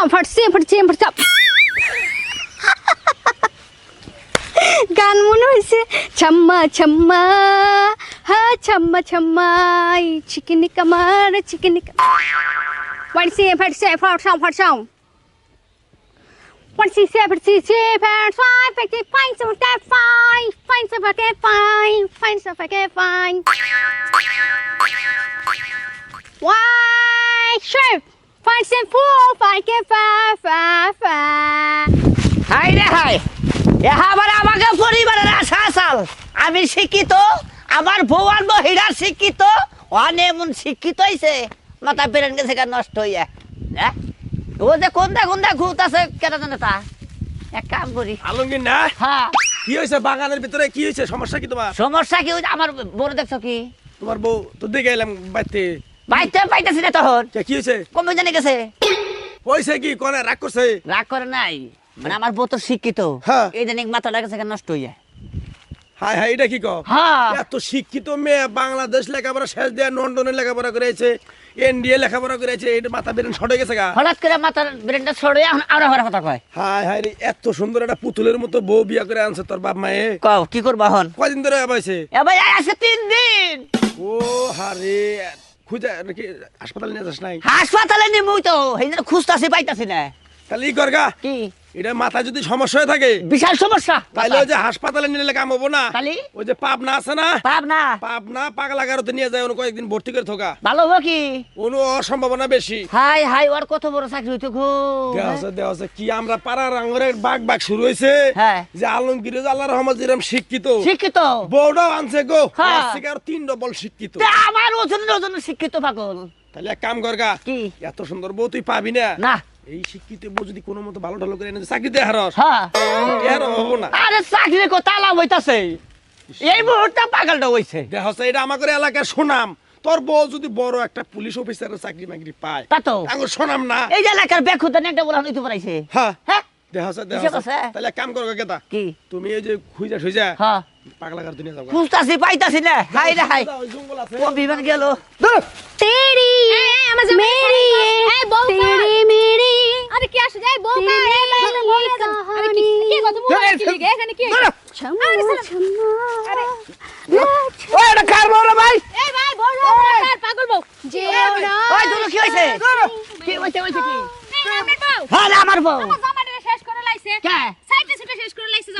চাও ফাটছে ফাটছে ফাটছে গান মনে হয়েছে ছাম্মা ছাম্মা হা ছাম্মা ছাম্মাই চিকেনি কামার চিকেনি ফাটছে ফাটছে ফাটছাও ফাটছাও ফাটছে সে ফাটছে সে ফাট ফাই ফাটছে ফাইন সে ফাটছে ফাই ফাইন সে ফাটছে ফাইন ফাইন সে ফাটছে ফাইন ওয়াই শেফ ফাটছে ফু ফাটছে ফা ফা ফা হাই রে হাই এবার আমাকে পরিবারের আশা আসাল। আমি শিক্ষিত আমার বউ আর মহিলা শিক্ষিত অনে এমন শিক্ষিত হইছে মাথা বেরেন গেছে গা নষ্ট হইয়া। হ্যাঁ ও যে কোনটা কোনটা ঘুরত আছে কেন জানে তা? এক কাম করি। আলমগীর না? হ্যাঁ। কি হয়েছে বাগানের ভিতরে? কি হয়েছে সমস্যা কি তোমার? সমস্যা কি হইছে? আমার বড় দেখছ কি? তোমার বউ তো দেখে এলাম বাইতে বাইতে পাইতেছি না তখন। কে, কি হয়েছে কমে জানে গেছে। হয়েছে কি কোনে রাগ করছে? রাগ করে নাই। মানে আমার বউ তো শিক্ষিত। হ্যাঁ। এই জানি মাথাটা গেছে নষ্ট হইয়া হাই হাই এটা কি কও? হ্যাঁ। এত শিক্ষিত মেয়ে বাংলাদেশ লেখাপড়া শেষ দেয়া লন্ডনে লেখাপড়া করেছে এনডিএ লেখাপড়া করেছে এটা মাথা বেরেন সরে গেছে গা। হঠাৎ করে মাথার ব্রেনটা ছড়ে এখন আরও হওয়ার কথা কয়। হাই হাই এত সুন্দর একটা পুতুলের মতো বউ বিয়া করে আনছে তোর বাপ মায়ে। কও কি করবা হন কয়দিন ধরে পাইছে এবার আছে তিন দিন। ও হারে খুঁজে নাকি হাসপাতালে নিয়ে যাস নাই? হাসপাতালে নিমুই তো সেই জন্য খুঁজতাছি পাইতাছি না। তাহলে ই করগা কি? এটা মাথা যদি সমস্যা হয়ে থাকে বিশাল সমস্যা। তাইলে ওই যে হাসপাতালে নিলে কাম হব না। তাহলে? ওই যে পাবনা আছে না? পাব না পাবনা পাগলা গারোতে নিয়ে যায় কয়েকদিন ভর্তি করে থাকা। ভালো হব কি? ওনো অসম্ভাবনা বেশি। হাই হাই ওর কত বড় চাকরি হইতো গো। দেওয়া আছে দেওয়া কি আমরা পাড়ার আঙ্গরের বাঘ বাঘ শুরু হয়েছে। হ্যাঁ। যে আলমগীর আল্লাহ রহমত যেরকম শিক্ষিত। শিক্ষিত। বউটাও আনছে গো। হ্যাঁ। আর তিন ডবল শিক্ষিত। আমার ওজন ওজন শিক্ষিত পাগল। তাহলে এক কাম করগা কি? এত সুন্দর বউ তুই পাবি না। না। এই শিক্ষিত বউ যদি কোনো মতো ভালো ঢালো করে এনে চাকরিতে হারস। হ্যাঁ। হব না। আরে এই মুহূর্তে পাগলটা হইছে। এটা আমাদের এলাকার সুনাম। তোর বউ যদি বড় একটা পুলিশ অফিসারের চাকরি মাকরি পায় তা তো। না। এই এলাকার একটা বলা হইতে পারাইছে। হ্যাঁ। হ্যাঁ? তুমি যে হ্যাঁ। পাইতাছি হাই রে হাই মেরি। এখানে কি? আরে কার বড় ভাই? এ ভাই বড় কার পাগল বউ। যে না। ওই দুলো কি হইছে কি হইছে হইছে কি? আমার বউ। হ্যাঁ আমার বউ। আমার জামাটা শেষ করে লাইছে। কে?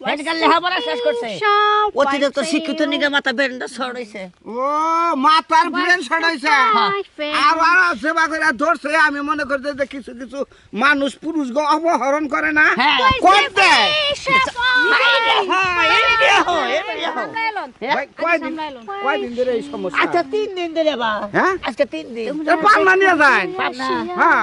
হেডকার লেখাপড়া শেষ করছে। অতিরিক্ত শিক্ষিত নিগে মাথা বেরেন্ডা ছড়াইছে ও মাথার ব্রেন ছড়াইছে হ্যাঁ। আবার সেবা করে ধরছে। আমি মনে করতে যে কিছু কিছু মানুষ পুরুষ গো অপহরণ করে না। হ্যাঁ। করতে ধরে এই সমস্যা? আচ্ছা তিন দিন ধরে বা। হ্যাঁ? আজকে তিন দিন। পাবনা নিয়ে যায়। হ্যাঁ।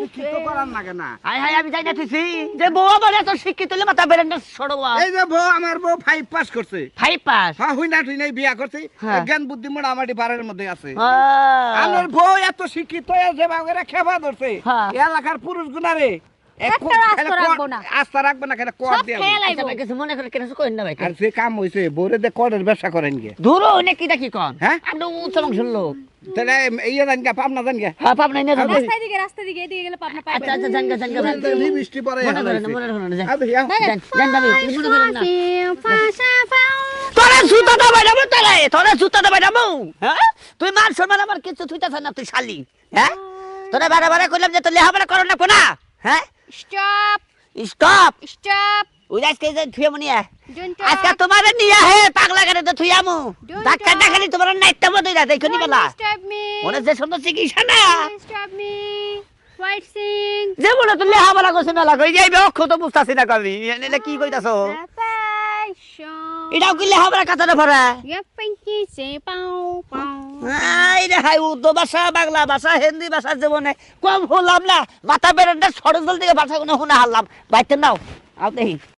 শিক্ষিত করার লাগে না। হাই হাই আমি যাই না তুই যে বউ আমার এত শিক্ষিত হলে মাথা বেরেন্ডা ছড়বা এই যে বউ আমার বউ ফাইভ পাস করছে। ফাইভ পাস হ্যাঁ হুই না তুই নাই বিয়া করছে। হ্যাঁ। জ্ঞান বুদ্ধি মধ্যে আছে। হ্যাঁ। আমার বউ এত শিক্ষিত যে বাগেরা ধরছে। হ্যাঁ। এলাকার পুরুষ একটা করে ব্যবসা করেন হ্যাঁ? শুনলো ইয়ে হ্যাঁ, হ্যাঁ। তোরা তোরা তুই মার সম্মান আমার কিছু তুই না তুই শালি। হ্যাঁ? তোরা বারে বারে করলাম যে তোর লেহাপড়া করো না কোনা? হ্যাঁ? Stop! Stop Stop! ওই আজকে যে থুয়ে Don't আজকে. তোমার নিয়ে হে পাগলা গাড়ি তো থুয়ামু talk. দেখালি তোমার নাইটটা বদই না দেখো নি Don't বেলা disturb যে সুন্দর চিকিৎসা না disturb me. White sing. যে বলে তুমি লেহা বলা করছে মেলা কই যাইবে অক্ষ তো বুঝতাছি না কবি এনে কি কইতাছো এটাও কি লেহা বলা কথা না ভরা Yeah, pinky say pow pow. Hi, Urdu ভাষা, বাংলা ভাষা, হিন্দি ভাষা না। মাথা থেকে শুনে হারলাম। বাইতে নাও, আও দেখি।